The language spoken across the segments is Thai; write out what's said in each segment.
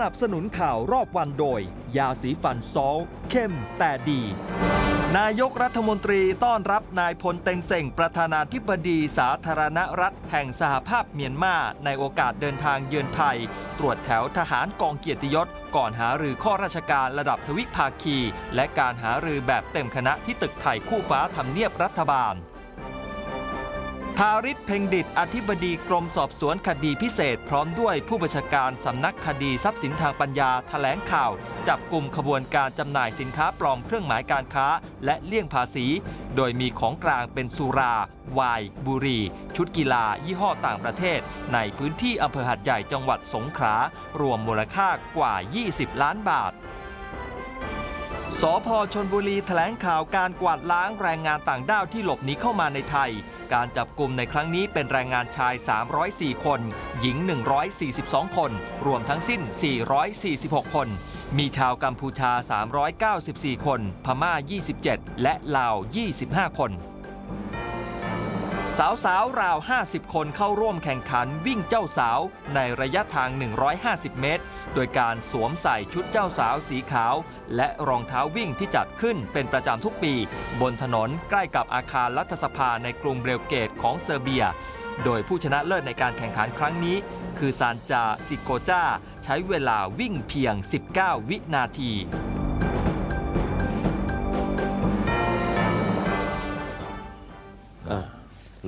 สนับสนุนข่าวรอบวันโดย ยาสีฟันซอลเข้มแต่ดี นายกรัฐมนตรีต้อนรับนายพลเต็งเซ็งประธานาธิบดีสาธารณรัฐแห่งสหภาพเมียนมา ในโอกาสเดินทางเยือนไทย ตรวจแถวทหารกองเกียรติยศ ก่อนหารือข้อราชการระดับทวิภาคี และการหารือแบบเต็มคณะที่ตึกไทยคู่ฟ้าทำเนียบรัฐบาล ทาริศเพ็งดิตอธิบดีกรมสอบสวนคดีพิเศษ พร้อมด้วยผู้บัญชาการสำนักคดีทรัพย์สินทางปัญญาแถลงข่าว จับกลุ่มขบวนการจำหน่ายสินค้าปลอมเครื่องหมายการค้า และเลี่ยงภาษี โดยมีของกลางเป็นสุรา วาย บุรี ชุดกีฬา ยี่ห้อต่างประเทศ ในพื้นที่อำเภอหัดใหญ่จังหวัดสงขลารวมมูลค่ากว่า 20 ล้านบาทสพชนบุรีแถลงข่าวการกวาดล้างแรงงานต่างด้าวที่หลบหนีเข้ามาในไทย การจับกลุ่มในครั้งนี้เป็นแรงงานชาย 304 คน หญิง 142 คน รวมทั้งสิ้น 446 คน มีชาวกัมพูชา 394 คน พม่า 27 และลาว 25 คนสาวสาวราว 50 คนเข้าร่วมแข่งขันวิ่งเจ้าสาวในระยะทาง 150 เมตร โดยการสวมใส่ชุดเจ้าสาวสีขาว และรองเท้าวิ่งที่จัดขึ้นเป็นประจำทุกปี บนถนนใกล้กับอาคารรัฐสภาในกรุงเบลเกตของเซอร์เบีย โดยผู้ชนะเลิศในการแข่งขันครั้งนี้ คือซานจาซิโกจาใช้เวลาวิ่งเพียง 19 วินาที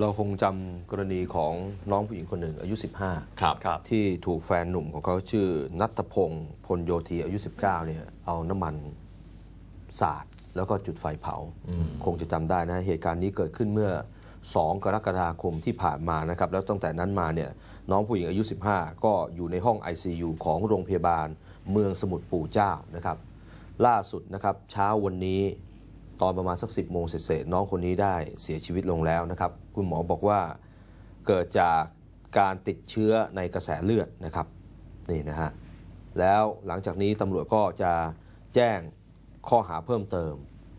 เราคงจำกรณีของน้องผู้หญิงคนหนึ่งอายุ 15 ครับครับ ที่ถูกแฟนหนุ่มของเขาชื่อนัทพงศ์พลโยธีอายุ 19 เนี่ย เอาน้ำมันสาดแล้วก็จุดไฟเผา คงจะจำได้นะ เหตุการณ์นี้เกิดขึ้นเมื่อ 2 กรกฎาคมที่ผ่านมานะครับ แล้วตั้งแต่นั้นมาเนี่ย น้องผู้หญิงอายุ 15 ก็อยู่ในห้อง ICU ของโรงพยาบาล เมืองสมุทรปู่เจ้านะครับ ล่าสุดนะครับเช้าวันนี้ ตอนประมาณสัก 10โมงเศษๆน้องคนนี้ได้เสียชีวิตลงแล้วนะครับ คุณหมอบอกว่าเกิดจากการติดเชื้อในกระแสเลือดนะครับนี่นะฮะแล้วหลังจากนี้ตำรวจก็จะแจ้งข้อหาเพิ่มเติม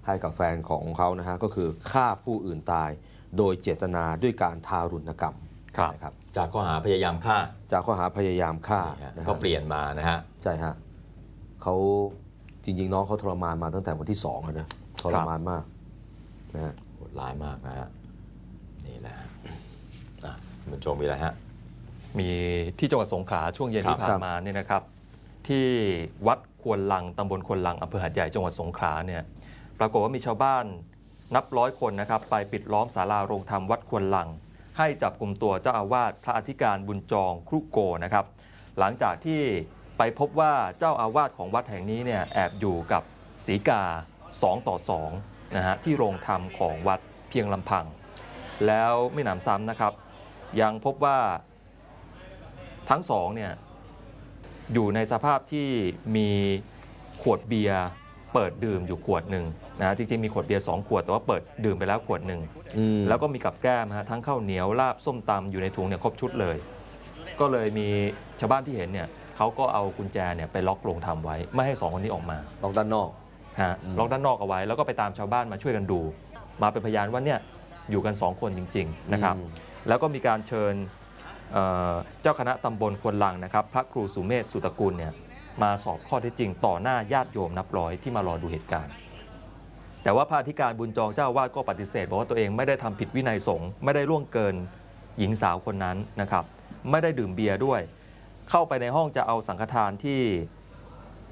ให้กับแฟนของเขานะฮะก็คือฆ่าผู้อื่นตายโดยเจตนาด้วยการทารุณกรรมครับนะครับจากข้อหาพยายามฆ่า จากข้อหาพยายามฆ่านี่ฮะนะฮะก็เปลี่ยนมานะฮะใช่ฮะเขาจริงๆ น้องเขาทรมานมาตั้งแต่วันที่สองอะนะ ทรมานมากนะฮะโหดร้ายมากนะฮะนี่แหละฮะอะคุณผู้ชมมีอะไรฮะ มีที่จังหวัดสงขลาช่วงเย็นครับที่ผ่านมาเนี่ยนะครับ ที่วัดควนลังตำบลควนลังอำเภอหัดใหญ่จังหวัดสงขลาเนี่ยปรากฏว่ามีชาวบ้านนับร้อยคนนะครับ ไปปิดล้อมศาลาโรงธรรมวัดควนลัง ให้จับกลุ่มตัวเจ้าอาวาสพระอธิการบุญจองครุโกนะครับ หลังจากที่ไปพบว่าเจ้าอาวาสของวัดแห่งนี้เนี่ยแอบอยู่กับศีกา 2 ต่อ2นะฮะที่โรงธรรมของวัดเพียงลำพัง แล้วไม่หนำซ้ำนะครับ ยังพบว่าทั้งสองเนี่ยอยู่ในสภาพที่มีขวดเบียร์เปิดดื่มอยู่ขวดหนึ่งนะฮะจริงๆมีขวดเบียร์สองขวดแต่ว่าเปิดดื่มไปแล้วขวดหนึ่งอืมแล้วก็มีกับแก้มฮะทั้งข้าวเหนียวลาบส้มตำอยู่ในถุงเนี่ยครบชุดเลย ก็เลยมีชาวบ้านที่เห็นเนี่ยเขาก็เอากุญแจเนี่ยไปล็อกโรงทำไว้ ไม่ให้สองคนนี้ออกมาลองด้านนอก ฮะอืมล็อกด้านนอกเอาไว้ แล้วก็ไปตามชาวบ้านมาช่วยกันดู มาเป็นพยานว่าเนี่ยอยู่กันสองคนจริง ๆนะครับอืมแล้วก็มีการเชิญเอ่อเจ้าคณะตำบลควนลังนะครับ พระครูสุเมธสุตกุลเนี่ยมาสอบข้อเท็จจริง ต่อหน้าญาติโยมนับร้อยที่มารอดูเหตุการณ์ แต่ว่าพระอธิการบุญจองเจ้าอาวาดก็ปฏิเสธบอกว่าตัวเองไม่ได้ทำผิดวินัยสงฆ์ไม่ได้ล่วงเกินหญิงสาวคนนั้นนะครับ ไม่ได้ดื่มเบียร์ด้วย เข้าไปในห้องจะเอาสังฆทานที่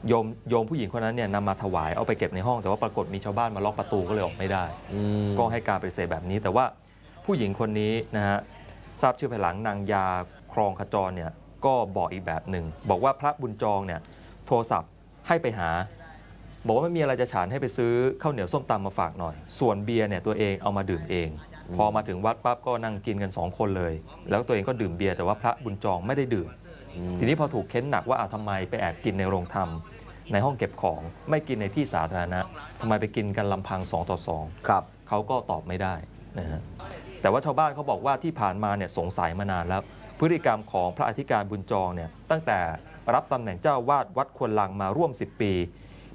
โยมโยมผู้หญิงคนนั้นเนี่ยนำมาถวายเอาไปเก็บในห้อง แต่ว่าปรากฏมีชาวบ้านมาล็อกประตูก็เลยออกไม่ได้อืมก็ให้การปฏิเสธแบบนี้ แต่ว่าผู้หญิงคนนี้นะฮะทราบชื่อภายหลังนางยาครองขจรเนี่ยก็บอกอีกแบบหนึ่งบอกว่าพระบุญจองเนี่ยโทรศัพท์ให้ไปหา บอกว่าไม่มีอะไรจะฉันให้ไปซื้อข้าวเหนียวส้มตำมาฝากหน่อย ส่วนเบียร์เนี่ยตัวเองเอามาดื่มเอง พอมาถึงวัดปั๊บก็นั่งกินกันสองคนเลย แล้วตัวเองก็ดื่มเบียร์แต่ว่าพระบุญจองไม่ได้ดื่ม ทีนี้พอถูกเค้นหนักว่าอ้าวทำไมไปแอบกินในโรงธรรม ในห้องเก็บของไม่กินในที่สาธารณะทำไมไปกินกันลำพังสองต่อสองครับเขาก็ตอบไม่ได้นะฮะแต่ว่าชาวบ้านเขาบอกว่าที่ผ่านมาเนี่ยสงสัยมานานแล้วพฤติกรรมของพระอธิการบุญจองเนี่ยตั้งแต่รับตำแหน่งเจ้าวาดวัดควนลังมาร่วม 10 ปี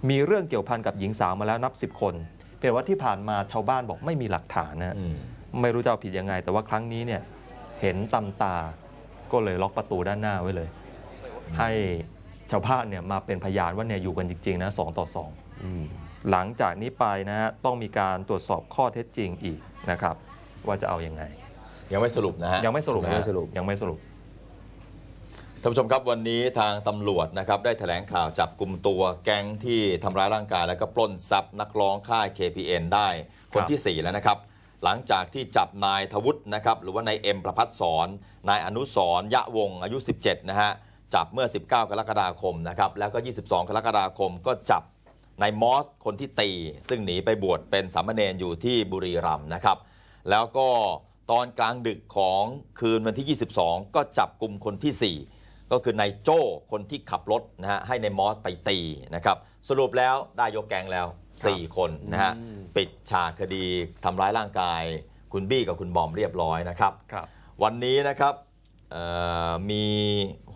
มีเรื่องเกี่ยวพันกับหญิงสาวมาแล้วนับ 10 คนเป็นว่าที่ผ่านมาชาวบ้านบอกไม่มีหลักฐานนะฮะอืมไม่รู้จะเอาผิดยังไง แต่ว่าครั้งนี้เนี่ยเห็นตำตา ก็เลยล็อกประตูด้านหน้าไว้เลย ให้ชาวบ้านเนี่ยมาเป็นพยานว่าเนี่ยอยู่กันจริงๆนะสองต่อสองหลังจากนี้ไปนะฮะต้องมีการตรวจสอบข้อเท็จจริงอีกนะครับ ว่าจะเอาอยัางไง ยังไม่สรุปนะฮะยังไม่สรุปนะนะฮะฮะยังไม่สรุป ท่านผู้ชมครับวันนี้ทางตำรวจนะครับได้แถลงข่าวจับกลุ่มตัวแก๊งที่ทำร้ายร่างกาย แล้วก็ปล้นทรัพย์นักร้องค่าย KPN ได้คนที่ 4 แล้วนะครับ หลังจากที่จับนายทวุฒินะครับหรือว่านายเอ็มประพัฒสอนนายอนุสรยะวงศ์อายุ 17 นะฮะ จับเมื่อ 19 กรกฎาคมนะครับ แล้วก็ 22 กรกฎาคมก็จับนายมอสคนที่ตี ซึ่งหนีไปบวชเป็นสามเณรอยู่ที่บุรีรัมย์นะครับ แล้วก็ตอนกลางดึกของคืนวันที่ 22 ก็จับกลุ่มคนที่ 4ก็คือนายโจ้คนที่ขับรถนะฮะให้ในายมอสไปตีนะครับ สรุปแล้วได้ยกแกงแล้ว 4 คนนะฮะปิดฉากคดีทำร้ายร่างกาย คุณบี้กับคุณบอมเรียบร้อยนะครับครับวันนี้นะครับเอ่อมี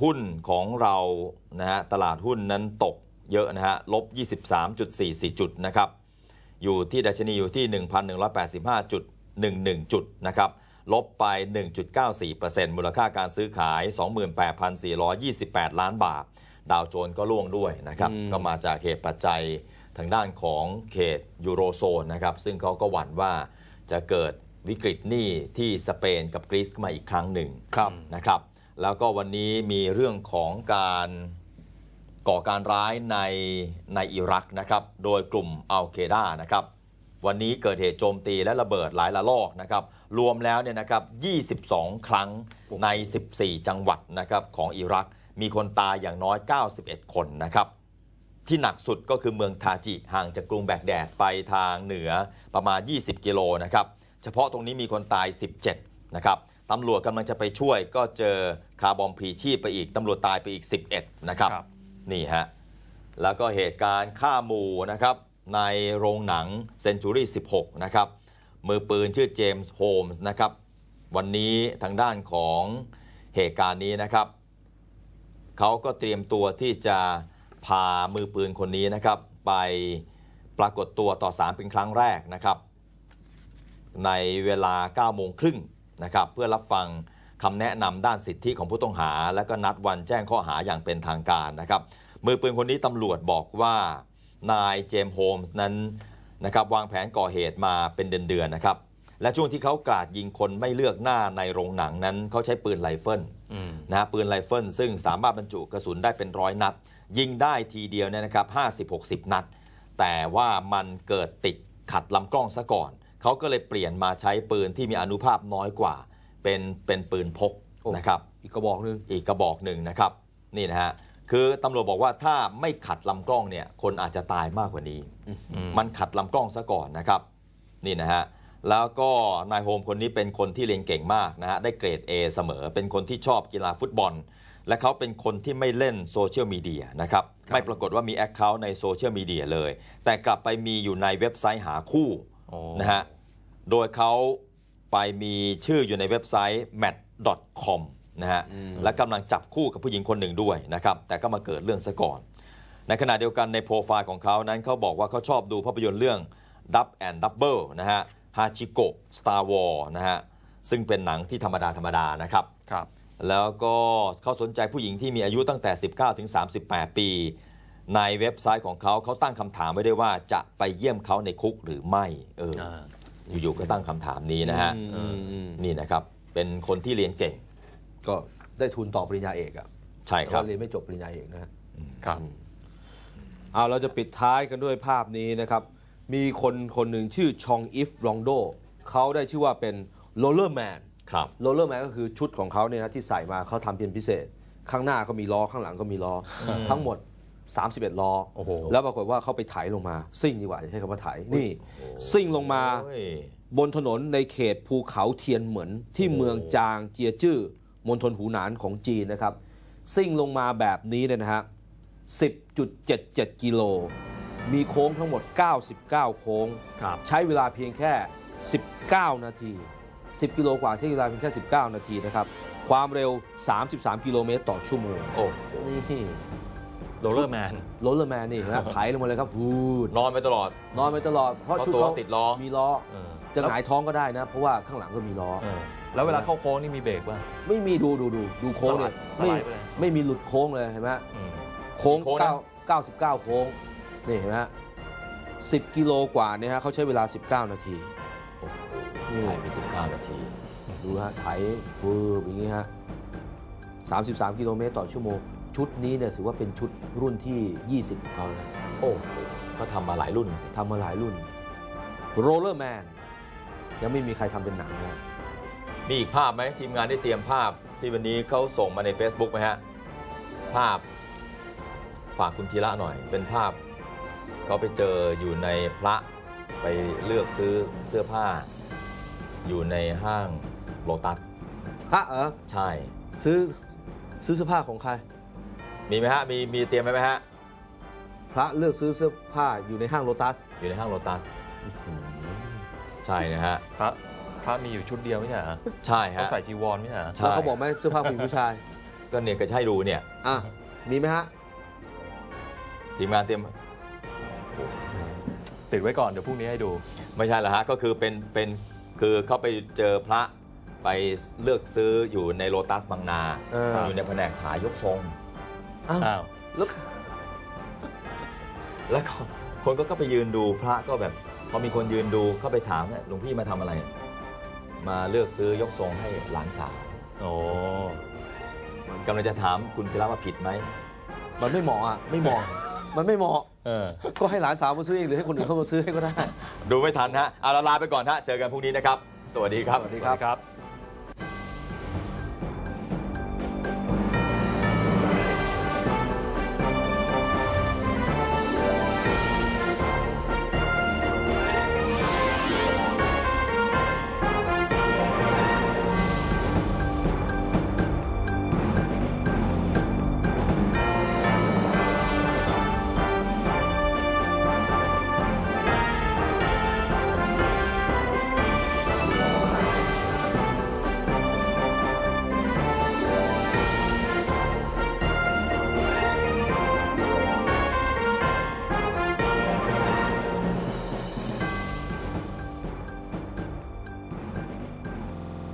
หุ้นของเรานะฮะตลาดหุ้นนั้นตกเยอะนะฮะลบ 23.44 จุดนะครับอยู่ที่ดัชนีอยู่ที่ 1,185.11 จุดนะครับลบไป 1.94%มูลค่าการซื้อขาย 28,428 ล้านบาท ดาวโจนส์ก็ล่วงด้วยนะครับ ก็มาจากเหตุปัจจัย ทางด้านของเขตยูโรโซนนะครับ ซึ่งเขาก็หวั่นว่าจะเกิดวิกฤตหนี้ที่สเปนกับกรีซขึ้นมาอีกครั้งหนึ่งครับนะครับ แล้วก็วันนี้มีเรื่องของการก่อการร้ายในในอิรักนะครับ โดยกลุ่มอัลเคดานะครับ วันนี้เกิดเหตุโจมตีและระเบิดหลายระลอกนะครับ รวมแล้วเนี่ยนะครับ 22 ครั้งใน 14 จังหวัดนะครับของอิรัก มีคนตายอย่างน้อย 91 คนนะครับ ที่หนักสุดก็คือเมืองทาจิห่างจากกรุงแบกแดดไปทางเหนือประมาณ 20 กิโลนะครับ เฉพาะตรงนี้มีคนตาย 17 นะครับตำรวจกำลังจะไปช่วยก็เจอคาร์บอมพลีชีพไปอีกตำรวจตายไปอีก 11 นะครับครับนี่ฮะ แล้วก็เหตุการณ์ฆ่าหมู่นะครับ ในโรงหนังเซนจูรี่16 นะครับ มือปืนชื่อเจมส์โฮมส์นะครับ วันนี้ทางด้านของเหตุการณ์นี้นะครับ เขาก็เตรียมตัวที่จะ พามือปืนคนนี้นะครับไปปรากฏตัวต่อศาลเป็นครั้งแรกนะครับ ในเวลา9โมงครึ่งนะครับเพื่อรับฟังคำแนะนำด้านสิทธิของผู้ต้องหา และก็นัดวันแจ้งข้อหาอย่างเป็นทางการนะครับ มือปืนคนนี้ตำรวจบอกว่านายเจมส์โฮมส์นั้นนะครับวางแผนก่อเหตุมาเป็นเดือนๆนะครับ และช่วงที่เขากราดยิงคนไม่เลือกหน้าในโรงหนังนั้นเขาใช้ปืนไรเฟิลนะฮะปืนไรเฟิลซึ่งสามารถบรรจุกระสุนได้เป็นร้อยนัด ยิงได้ทีเดียวเนี่ยนะครับ 50-60 นัด แต่ว่ามันเกิดติดขัดลำกล้องซะก่อน เขาก็เลยเปลี่ยนมาใช้ปืนที่มีอนุภาพน้อยกว่า เป็นเป็นปืนพกโอ้นะครับอีกกระบอกหนึงอีกกระบอกหนึ่งนะครับนี่นะฮะคือตำรวจบอกว่าถ้าไม่ขัดลำกล้องเนี่ยคนอาจจะตายมากกว่านี้ มันขัดลำกล้องซะก่อนนะครับนี่นะฮะแล้วก็นายโฮมคนนี้เป็นคนที่เรียนเก่งมากนะฮะได้เกรด A เสมอ เป็นคนที่ชอบกีฬาฟุตบอล และเขาเป็นคนที่ไม่เล่นโซเชียลมีเดียนะครับ ไม่ปรากฏว่ามีแอคเคาท์ในโซเชียลมีเดียเลย แต่กลับไปมีอยู่ในเว็บไซต์หาคู่โอ้นะฮะ โดยเขาไปมีชื่ออยู่ในเว็บไซต์ match.com นะฮะ และกำลังจับคู่กับผู้หญิงคนหนึ่งด้วยนะครับ แต่ก็มาเกิดเรื่องซะก่อน ในขณะเดียวกันในโปรไฟล์ของเขานั้นเขาบอกว่าเขาชอบดูภาพยนตร์เรื่อง Dub and Double นะฮะ Hachiko Star War นะฮะ ซึ่งเป็นหนังที่ธรรมดาธรรมดานะครับครับ แล้วก็เขาสนใจผู้หญิงที่มีอายุตั้งแต่ 19 ถึง 38 ปี ในเว็บไซต์ของเขาเขาตั้งคำถามไว้ด้วยว่าจะไปเยี่ยมเขาในคุกหรือไม่เอออ่าอยู่ๆก็ตั้งคำถามนี้นะฮะอืมอืมนี่นะครับ เป็นคนที่เรียนเก่ง ก็ได้ทุนต่อปริญญาเอกอะใช่แต่ครับว่าเรียนไม่จบปริญญาเอกนะฮะครับเอาเราจะปิดท้ายกันด้วยภาพนี้นะครับ มีคนคนหนึ่งชื่อชองอิฟรองโดเขาได้ชื่อว่าเป็นโรลเลอร์แมน ครับโรลเลอร์แมนก็คือชุดของเขาเนี่ยนะที่ใส่มาเขาทำเป็นพิเศษ ข้างหน้าก็มีล้อข้างหลังก็มีล้ออทั้งหมด 31 ล้อ โอ้โห แล้วปรากฏว่าเขาไปไถลงมา ซิ่งดีกว่าจะใช้คำว่าไถนี่ซิ่งลงมาโอ้ย บนถนนในเขตภูเขาเทียนเหมือนที่เมืองจางเจียจื้อมณฑลหูหนานของจีนนะครับ ซิ่งลงมาแบบนี้เนี่ยนะฮะ 10.77 กิโล มีโค้งทั้งหมด 99 โค้ง ครับ ใช้เวลาเพียงแค่ 19 นาที 10 กิโลกว่าใช้เวลาเพียงแค่ 19 นาทีนะครับ ความเร็ว 33 กิโลเมตรต่อชั่วโมง โอ้นี่โรลเลอร์แมนโรลเลอร์แมนนี่นะไถลงมาเลยครับวูดนอนไปตลอด นอนไปตลอด เพราะเพราะชุดตัวเขาติดล้อ มีล้อ เออจะหงายท้องก็ได้นะ เพราะว่าข้างหลังก็มีล้อ เออแล้วเวลาเข้าโค้งนี่มีเบรกป่ะ ไม่มีดูดูดูดูโค้งเนี่ยสไม่ไลด์ไปเลย ไม่มีหลุดโค้งเลยเห็นไหม อืม โค้งกี่โค้งนะ 9 99 โค้ง นี่เห็นไหมฮะ10 กิโลกว่าเนี่ยฮะเขาใช้เวลา 19 นาทีโอ้โหนี่ ถ่ายไป19นาที ดูฮะไถฟืบอย่างนี้ฮะ 33 กิโลเมตรต่อชั่วโมง ชุดนี้เนี่ยถือว่าเป็นชุดรุ่นที่ 20ของเขานะโอ้โหก็ทำมาหลายรุ่นทำมาหลายรุ่นโรลเลอร์แมนยังไม่มีใครทำเป็นหนังนะมีอีกภาพไหมทีมงานได้เตรียมภาพที่วันนี้เขาส่งมาใน Facebook ไหมฮะ ภาพฝากคุณธีระหน่อย เป็นภาพเขาไปเจออยู่ในพระไปเลือกซื้อเสื้อผ้า อยู่ในห้างโลตัสพระเออใช่ ซื้อซื้อเสื้อผ้าของใคร มีไหมฮะ มีมีเตรียมไว้ไหมฮะ พระเลือกซื้อเสื้อผ้าอยู่ในห้างโลตัสอยู่ในห้างโลตัสใช่นะฮะ พระพระมีอยู่ชุดเดียวไม่ใช่เหรอใช่เขาฮะใส่จีวรไม่ใช่เหรอใช่แล้วเขาบอกไหมเสื้อผ้าผู้หญิงผู้ชาย ก็เนี่ยก็จะให้ดูเนี่ยอะมีไหมฮะทีมงานเตรียมติดไว้ก่อนเดี๋ยวพรุ่งนี้ให้ดู ไม่ใช่ละฮะก็คือเป็นเป็น คือเขาไปเจอพระไปเลือกซื้ออยู่ในโลตัสบางนาเออ อยู่ในแผนกขายยกทรง อ้าวอ้าวแล้วแล้วก็คนก็ก็ไปยืนดูพระก็แบบ พอมีคนยืนดูเข้าไปถามเนี่ยหลวงพี่มาทำอะไร มาเลือกซื้อยกทรงให้หลานสาวโอ้กำลังจะถามคุณพิระว่าผิดไหมมันไม่เหมาะอะไม่เหมาะ มันไม่เหมาะ เออ ก็ให้หลานสาวมาซื้อเองหรือให้คนอื่นเข้ามาซื้อให้ก็ได้ ดูไม่ทันฮะเอาเราลาไปก่อนฮะเจอกันพรุ่งนี้นะครับ สวัสดีครับ สวัสดีสวัสดีครับ